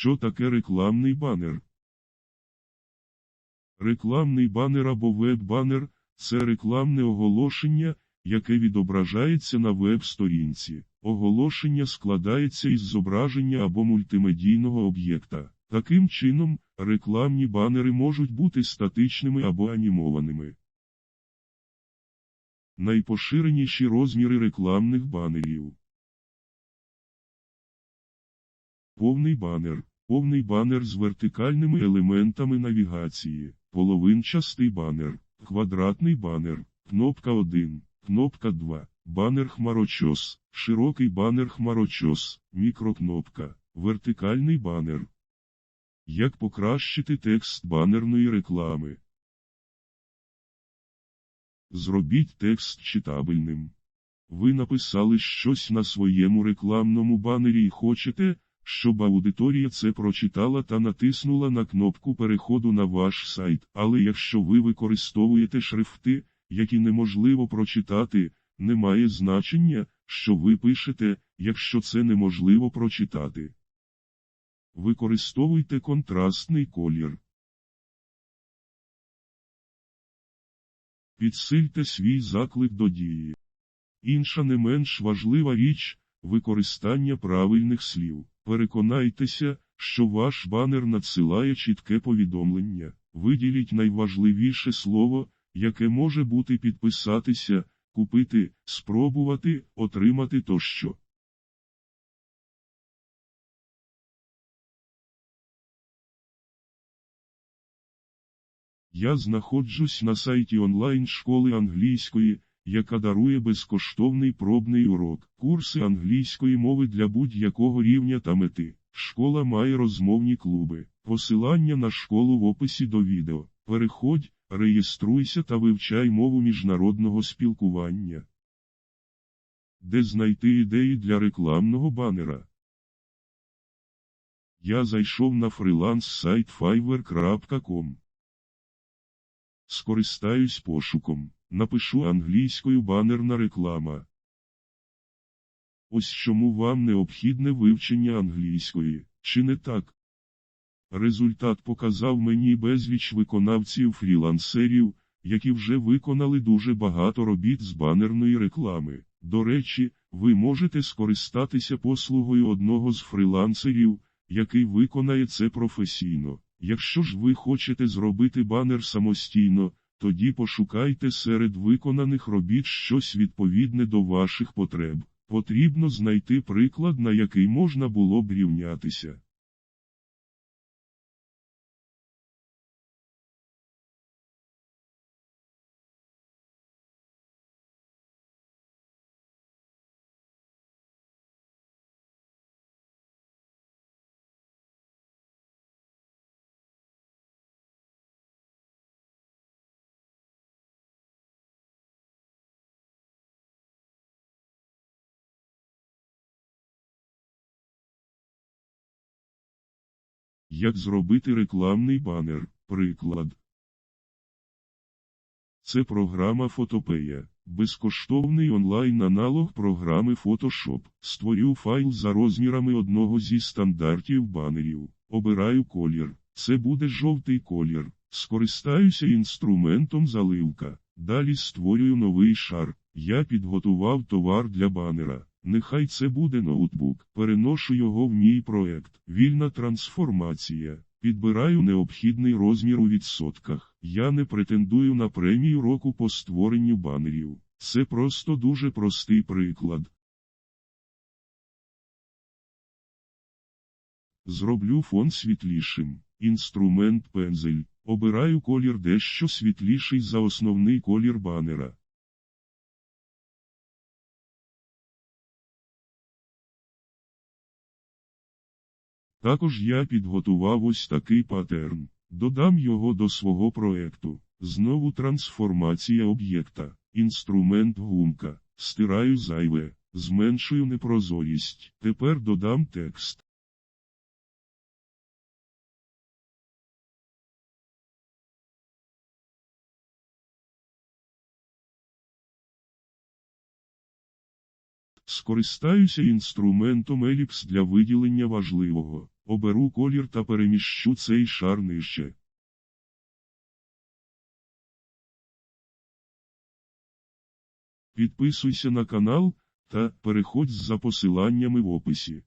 Що таке рекламний банер? Рекламний банер або веб-банер це рекламне оголошення, яке відображається на веб-сторінці. Оголошення складається із зображення або мультимедійного об'єкта. Таким чином, рекламні банери можуть бути статичними або анімованими. Найпоширеніші розміри рекламних банерів. Повний банер. Повний банер з вертикальними елементами навігації. Половинчастий банер. Квадратний банер. Кнопка 1. Кнопка 2. Банер хмарочос. Широкий банер хмарочос. Мікрокнопка. Вертикальний банер. Як покращити текст банерної реклами? Зробіть текст читабельним. Ви написали щось на своєму рекламному банері і хочете, щоб аудиторія це прочитала та натиснула на кнопку переходу на ваш сайт. Але якщо ви використовуєте шрифти, які неможливо прочитати, немає значення, що ви пишете, якщо це неможливо прочитати. Використовуйте контрастний колір. Підсильте свій заклик до дії. Інша не менш важлива річ використання правильних слів. Переконайтеся, що ваш банер надсилає чітке повідомлення. Виділіть найважливіше слово, яке може бути підписатися, купити, спробувати, отримати тощо. Я знаходжусь на сайті онлайн-школи англійської, яка дарує безкоштовний пробний урок, курси англійської мови для будь-якого рівня та мети. Школа має розмовні клуби. Посилання на школу в описі до відео. Переходь, реєструйся та вивчай мову міжнародного спілкування. Де знайти ідеї для рекламного банера? Я зайшов на фриланс сайт fiverr.com. Скористаюсь пошуком. Напишу англійською банерна реклама. Ось чому вам необхідне вивчення англійської, чи не так? Результат показав мені безліч виконавців фрілансерів, які вже виконали дуже багато робіт з банерної реклами. До речі, ви можете скористатися послугою одного з фрілансерів, який виконає це професійно. Якщо ж ви хочете зробити банер самостійно, тоді пошукайте серед виконаних робіт щось відповідне до ваших потреб. Потрібно знайти приклад, на який можна було б рівнятися. Як зробити рекламний банер? Приклад. Це програма Фотопея. Безкоштовний онлайн-аналог програми Photoshop. Створю файл за розмірами одного зі стандартів банерів. Обираю колір. Це буде жовтий колір. Скористаюся інструментом заливка. Далі створюю новий шар. Я підготував товар для банера. Нехай це буде ноутбук. Переношу його в мій проект. Вільна трансформація. Підбираю необхідний розмір у відсотках. Я не претендую на премію року по створенню банерів. Це просто дуже простий приклад. Зроблю фон світлішим. Інструмент пензель. Обираю колір дещо світліший за основний колір банера. Також я підготував ось такий паттерн. Додам його до свого проекту. Знову трансформація об'єкта. Інструмент гумка. Стираю зайве. Зменшую непрозорість. Тепер додам текст. Скористаюся інструментом еліпс для виділення важливого. Оберу колір та переміщу цей шар нижче. Підписуйся на канал та переходь за посиланнями в описі.